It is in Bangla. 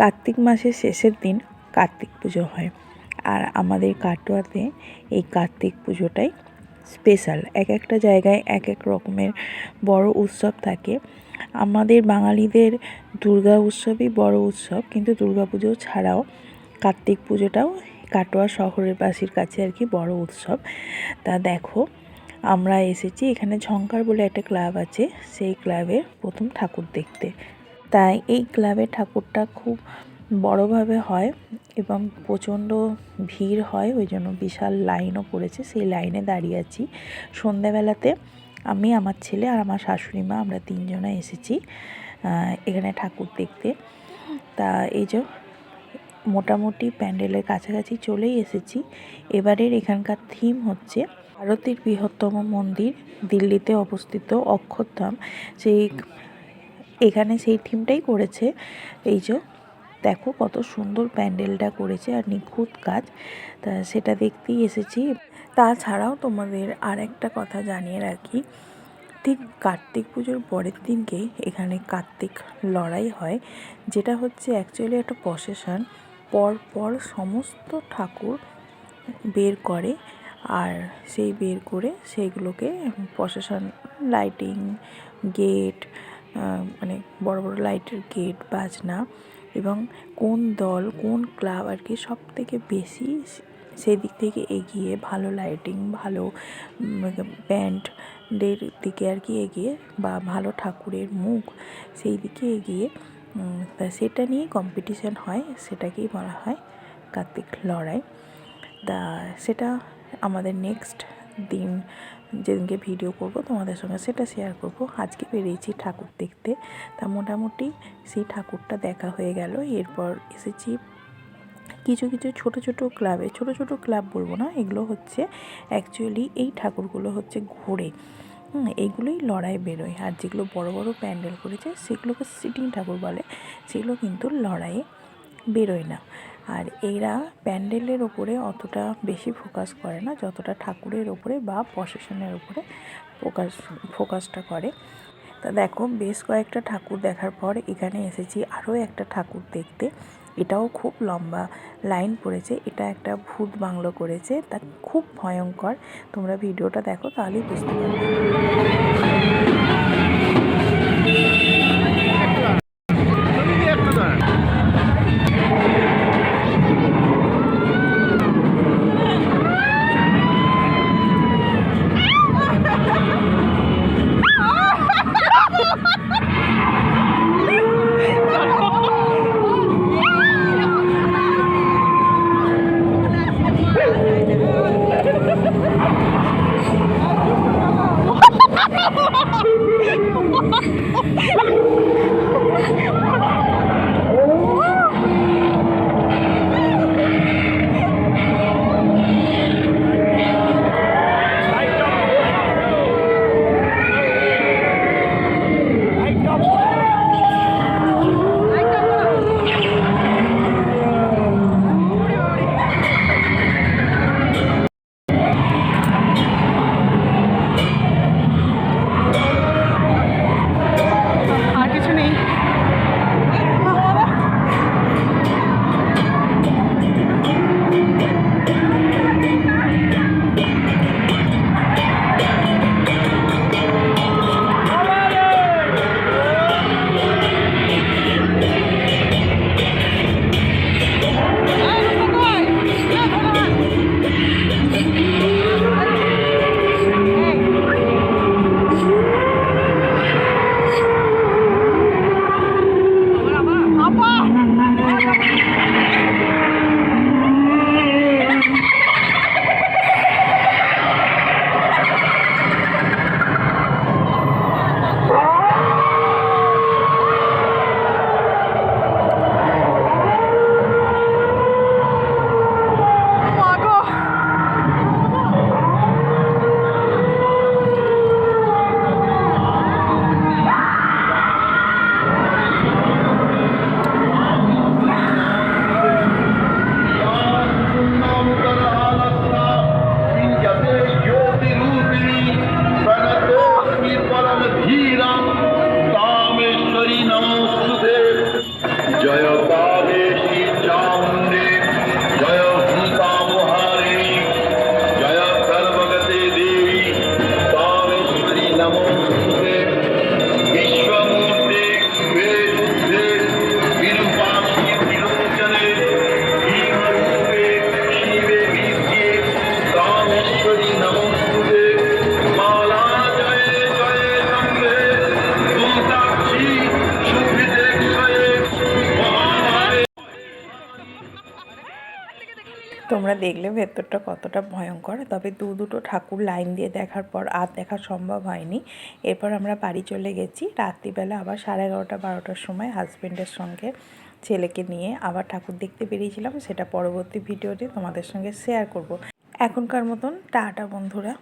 কার্তিক মাসের শেষের দিন কার্তিক পুজো হয়। আর আমাদের কাটোয়াতে এই কার্তিক পুজোটাই স্পেশাল এক একটা জায়গায় এক এক রকমের বড় উৎসব থাকে। আমাদের বাঙালিদের দুর্গা উৎসবই বড় উৎসব, কিন্তু দুর্গা পুজো ছাড়াও কার্তিক পুজোটাও কাটোয়া শহরের বাসীর কাছে আর কি বড় উৎসব। তা দেখো, আমরা এসেছি এখানে ঝঙ্কার বলে একটা ক্লাব আছে, সেই ক্লাবে প্রথম ঠাকুর দেখতে। তাই এই ক্লাবের ঠাকুরটা খুব বড়োভাবে হয় এবং প্রচণ্ড ভিড় হয়, ওই জন্য বিশাল লাইনও পড়েছে। সেই লাইনে দাঁড়িয়ে আছি। সন্ধ্যাবেলাতে আমি, আমার ছেলে আর আমার শাশুড়ি মা আমরা তিনজনে এসেছি এখানে ঠাকুর দেখতে। তা এই যে মোটামুটি প্যান্ডেলের কাছাকাছি চলেই এসেছি। এবারের এখানকার থিম হচ্ছে ভারতের বৃহত্তম মন্দির, দিল্লিতে অবস্থিত অক্ষরধাম। সেই এখানে সেই থিমটাই করেছে। এই যে, দেখো কত সুন্দর প্যান্ডেলটা করেছে আর নিখুঁত কাজ। তা সেটা দেখতেই এসেছি। তাছাড়াও তোমাদের আর একটা কথা জানিয়ে রাখি। ঠিক কার্তিক পুজোর পরের দিনকেই এখানে কার্তিক লড়াই হয়, যেটা হচ্ছে অ্যাকচুয়ালি একটা প্রসেশন পর পর সমস্ত ঠাকুর বের করে আর সেই বের করে সেইগুলোকে প্রসেশন লাইটিং গেট মানে বড় বড় লাইটের গেট, বাজনা এবং কোন দল, কোন ক্লাব আর কি সব থেকে বেশি সেই দিক থেকে এগিয়ে ভালো লাইটিং ভালো ব্যান্ডের দিকে আর কি এগিয়ে বা ভালো ঠাকুরের মুখ সেই দিকে এগিয়ে সেটা নিয়ে কম্পিটিশান হয়, সেটাকেই বলা হয় কার্তিক লড়াই। তা সেটা আমাদের নেক্সট দিন যেদিনকে ভিডিও করব, তোমাদের সঙ্গে সেটা শেয়ার করব। আজকে বেরিয়েছি ঠাকুর দেখতে। তা মোটামুটি সেই ঠাকুরটা দেখা হয়ে গেল। এরপর এসেছি কিছু কিছু ছোট ছোট ক্লাবে ছোট ছোট ক্লাব বলব না, এগুলো হচ্ছে অ্যাকচুয়ালি এই ঠাকুরগুলো হচ্ছে ঘোরে। এইগুলোই লড়াই বেরোয়। আর যেগুলো বড় বড় প্যান্ডেল করেছে, সেগুলোকে সিটিং ঠাকুর বলে। সেগুলো কিন্তু লড়াইয়ে বেরোয় না। আর এরা প্যান্ডেলের ওপরে অতটা বেশি ফোকাস করে না, যতটা ঠাকুরের ওপরে বা প্রসেশনের ওপরে ফোকাস ফোকাসটা করে। তা দেখো, বেশ কয়েকটা ঠাকুর দেখার পর এখানে এসেছি আরও একটা ঠাকুর দেখতে। এটাও খুব লম্বা লাইন পড়েছে, এটা একটা ভূত বাংলো করেছে, তা খুব ভয়ঙ্কর। তোমরা ভিডিওটা দেখো তাহলেই বুঝতে পারবে। তোমরা দেখলে ভেতরটা কতটা ভয়ঙ্কর। তবে দু দুটো ঠাকুর লাইন দিয়ে দেখার পর আর দেখা সম্ভব হয়নি। এরপর আমরা বাড়ি চলে গেছি। রাত্রিবেলা আবার সাড়ে এগারোটা, বারোটার সময় হাজব্যান্ডের সঙ্গে ছেলেকে নিয়ে আবার ঠাকুর দেখতে বেরিয়েছিলাম। সেটা পরবর্তী ভিডিওতে তোমাদের সঙ্গে শেয়ার করব। এখনকার মতন টাটা বন্ধুরা।